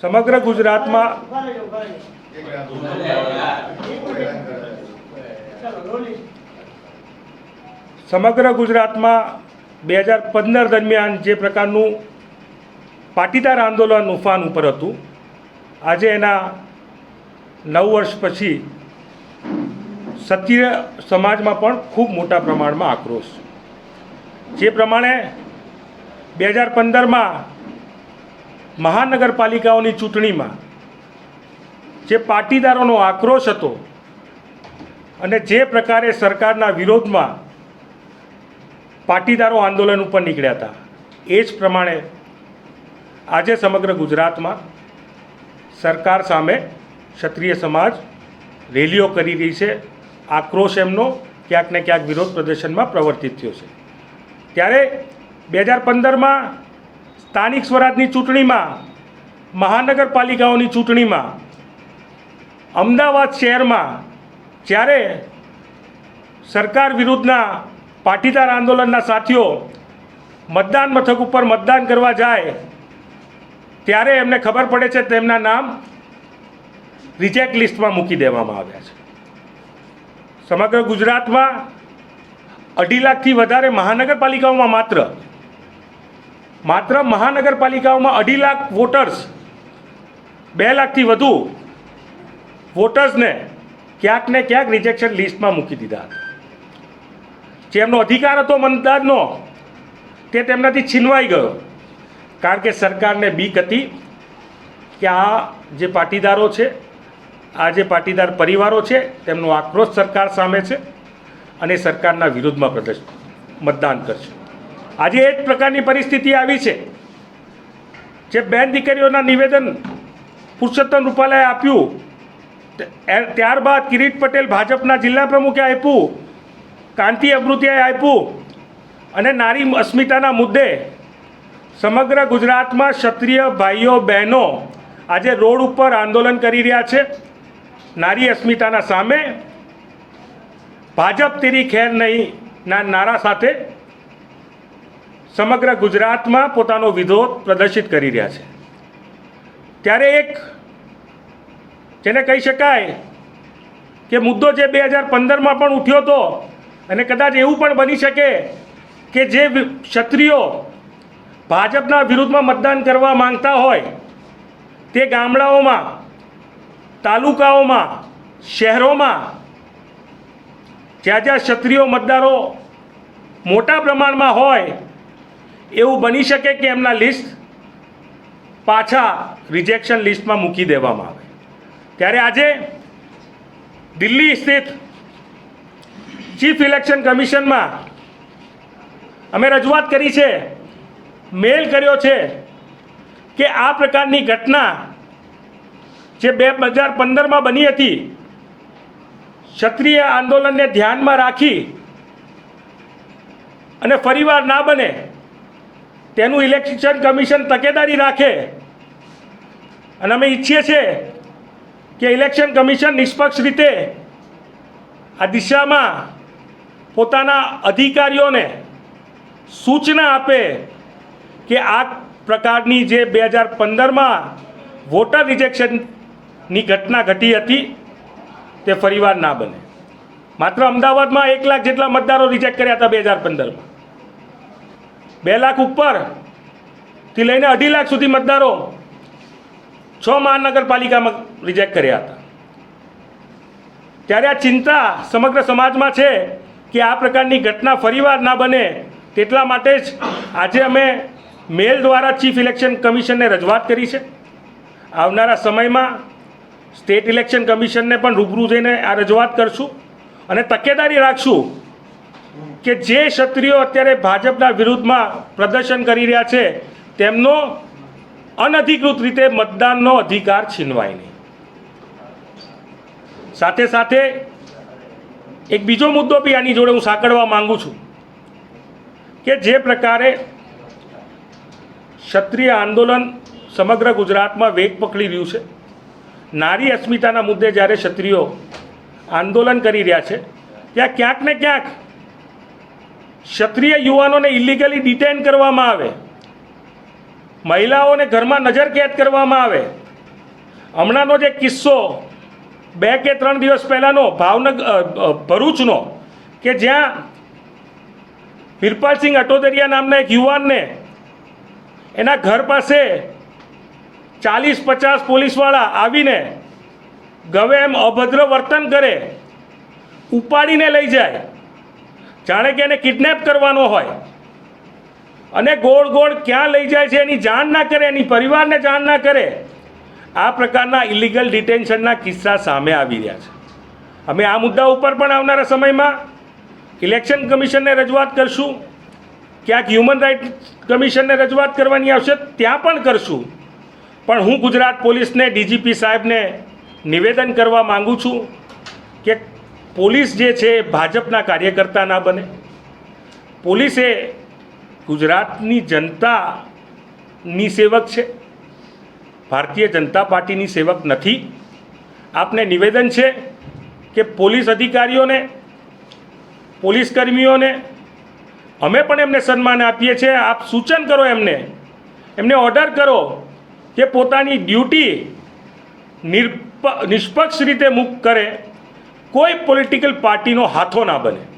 સમગ્ર ગુજરાતમાં સમગ્ર ગુજરાતમાં બે હજાર પંદર દરમિયાન જે પ્રકારનું પાટીદાર આંદોલન ઉફાન ઉપર હતું, આજે એના નવ વર્ષ પછી સત્ય સમાજમાં પણ ખૂબ મોટા પ્રમાણમાં આક્રોશ. જે પ્રમાણે બે હજાર પંદરમાં મહાનગરપાલિકાઓની ચૂંટણીમાં જે પાટીદારોનો આક્રોશ હતો અને જે પ્રકારે સરકારના વિરોધમાં પાટીદારો આંદોલન ઉપર નીકળ્યા હતા, એ જ પ્રમાણે આજે સમગ્ર ગુજરાતમાં સરકાર સામે ક્ષત્રિય સમાજ રેલીઓ કરી રહી છે, આક્રોશ એમનો ક્યાંક ને ક્યાંક વિરોધ પ્રદર્શનમાં પ્રવર્તિત થયો છે. ત્યારે બે હજાર પંદરમાં સ્થાનિક સ્વરાજની ચૂંટણીમાં, મહાનગરપાલિકાઓની ચૂંટણીમાં, અમદાવાદ શહેરમાં જ્યારે સરકાર વિરુદ્ધના પાટીદાર આંદોલનના સાથીઓ મતદાન મથક ઉપર મતદાન કરવા જાય, ત્યારે એમને ખબર પડે છે તેમના નામ રિજેક્ટ લિસ્ટમાં મૂકી દેવામાં આવ્યા છે. સમગ્ર ગુજરાતમાં અઢી લાખથી વધારે મહાનગરપાલિકાઓમાં માત્ર માત્ર મહાનગરપાલિકાઓમાં અઢી લાખ વોટર્સ બે લાખથી વધુ વોટર્સને ક્યાંક ને ક્યાંક રિજેક્શન લિસ્ટમાં મૂકી દીધા હતા. જે એમનો અધિકાર હતો મતદારનો, તે તેમનાથી છીનવાઈ ગયો. કારણ કે સરકારને બીક હતી કે આ જે પાટીદારો છે, આ જે પાટીદાર પરિવારો છે, તેમનો આક્રોશ સરકાર સામે છે અને સરકારના વિરોધમાં પ્રદર્શન મતદાન કરશે. આજે એ જ પ્રકારની પરિસ્થિતિ આવી છે. જે બેન દીકરીઓના નિવેદન પુરુષોત્તમ રૂપાલાએ આપ્યું ત્યારબાદ કિરીટ પટેલ ભાજપના જિલ્લા પ્રમુખે આપ્યું, કાંતિ અમૃતિયાએ આપ્યું અને નારી અસ્મિતાના મુદ્દે સમગ્ર ગુજરાતમાં ક્ષત્રિય ભાઈઓ બહેનો આજે રોડ ઉપર આંદોલન કરી રહ્યા છે. નારી અસ્મિતાના સામે ભાજપ તેરી ખેર નહીં ના નારા સાથે સમગ્ર ગુજરાતમાં પોતાનો વિરોધ પ્રદર્શિત કરી રહ્યા છે. ત્યારે એક, જેને કહી શકાય કે મુદ્દો જે બે હજાર પંદરમાં પણ ઉઠ્યો હતો, અને કદાચ એવું પણ બની શકે કે જે ક્ષત્રિયો ભાજપના વિરુદ્ધમાં મતદાન કરવા માંગતા હોય, તે ગામડાઓમાં, તાલુકાઓમાં, શહેરોમાં જ્યાં જ્યાં ક્ષત્રિયો મતદારો મોટા પ્રમાણમાં હોય એવું બની શકે કે એમના લિસ્ટ પાછા રિજેક્શન લિસ્ટમાં મૂકી દેવામાં આવે. ત્યારે આજે દિલ્હી સ્થિત ચીફ ઇલેક્શન કમિશનમાં અમે રજૂઆત કરી છે, મેલ કર્યો છે કે આ પ્રકારની ઘટના જે બે હજાર પંદરમાં બની હતી, ક્ષત્રિય આંદોલનને ધ્યાનમાં રાખી અને ફરીવાર ના બને તેનું ઇલેક્શન કમિશન તકેદારી રાખે. અને અમે ઈચ્છીએ છીએ કે ઇલેક્શન કમિશન નિષ્પક્ષ રીતે આ દિશામાં પોતાના અધિકારીઓને સૂચના આપે કે આ પ્રકારની જે બે હજાર પંદરમાં વોટર રિજેક્શનની ઘટના ઘટી હતી, તે ફરીવાર ના બને. માત્ર અમદાવાદમાં એક લાખ જેટલા મતદારો રિજેક્ટ કર્યા હતા બે હજાર પંદરમાં. બે લાખ ઉપરથી લઈને અઢી લાખ સુધી મતદારો છ મહાનગરપાલિકામાં રિજેક્ટ કર્યા હતા. ત્યારે આ ચિંતા સમગ્ર સમાજમાં છે કે આ પ્રકારની ઘટના ફરીવાર ના બને તેટલા માટે જ આજે અમે મેલ દ્વારા ચીફ ઇલેક્શન કમિશનને રજૂઆત કરી છે. આવનારા સમયમાં સ્ટેટ ઇલેક્શન કમિશનને પણ રૂબરૂ જઈને આ રજૂઆત કરશું અને તકેદારી રાખશું કે જે ક્ષત્રિયો અત્યારે ભાજપના વિરુદ્ધમાં પ્રદર્શન કરી રહ્યા છે, તેમનો અનધિકૃત રીતે મતદાનનો અધિકાર છીનવાય નહીં. સાથે સાથે એક બીજો મુદ્દો બી આની જોડે હું સાંકળવા માંગુ છું કે જે પ્રકારે ક્ષત્રિય આંદોલન સમગ્ર ગુજરાતમાં વેગ પકડી રહ્યું છે. નારી અસ્મિતાના મુદ્દે જ્યારે ક્ષત્રિયો આંદોલન કરી રહ્યા છે, ત્યાં ક્યાંક ને ક્યાંક ક્ષત્રિય યુવાનોને ઇલીગલી ડિટેન કરવામાં આવે. મહિલાઓને ઘરમાં નજર કેદ કરવામાં આવે. હમણાંનો જે કિસ્સો, બે કે ત્રણ દિવસ પહેલાંનો ભાવનગર ભરૂચનો, કે જ્યાં વીરપાલસિંહ અટોદરિયા નામના એક યુવાનને એના ઘર પાસે ચાલીસ પચાસ પોલીસવાળા આવીને ગવે એમ અભદ્ર વર્તન કરે, ઉપાડીને લઈ જાય. જાણે કે એને કિડનેપ કરવાનો હોય. અને ગોળ ગોળ ક્યાં લઈ જાય છે એની જાણ ના કરે, એની પરિવારને જાણ ના કરે. આ પ્રકારના ઇલીગલ ડિટેન્શનના કિસ્સા સામે આવી રહ્યા છે. અમે આ મુદ્દા ઉપર પણ આવનારા સમયમાં ઇલેક્શન કમિશનને રજૂઆત કરશું. ક્યાંક હ્યુમન રાઇટ કમિશનને રજૂઆત કરવાની આવશે ત્યાં પણ કરશું. પણ હું ગુજરાત પોલીસને, ડીજીપી સાહેબને નિવેદન કરવા માગું છું કે પોલીસ જે છે ભાજપના કાર્યકર્તા ના બને. પોલીસ એ ગુજરાતની જનતાની સેવક છે. ભારતીય જનતા પાર્ટીની સેવક નથી. આપને નિવેદન છે કે પોલીસ અધિકારીઓને, પોલીસ કર્મીઓને અમે પણ એમને સન્માન આપીએ છીએ. આપ સૂચન કરો એમને. એમને ઓર્ડર કરો કે પોતાની ડ્યુટી નિષ્પક્ષ રીતે મુક્ત કરે. કોઈ પોલિટિકલ પાર્ટીનો હાથો ના બને.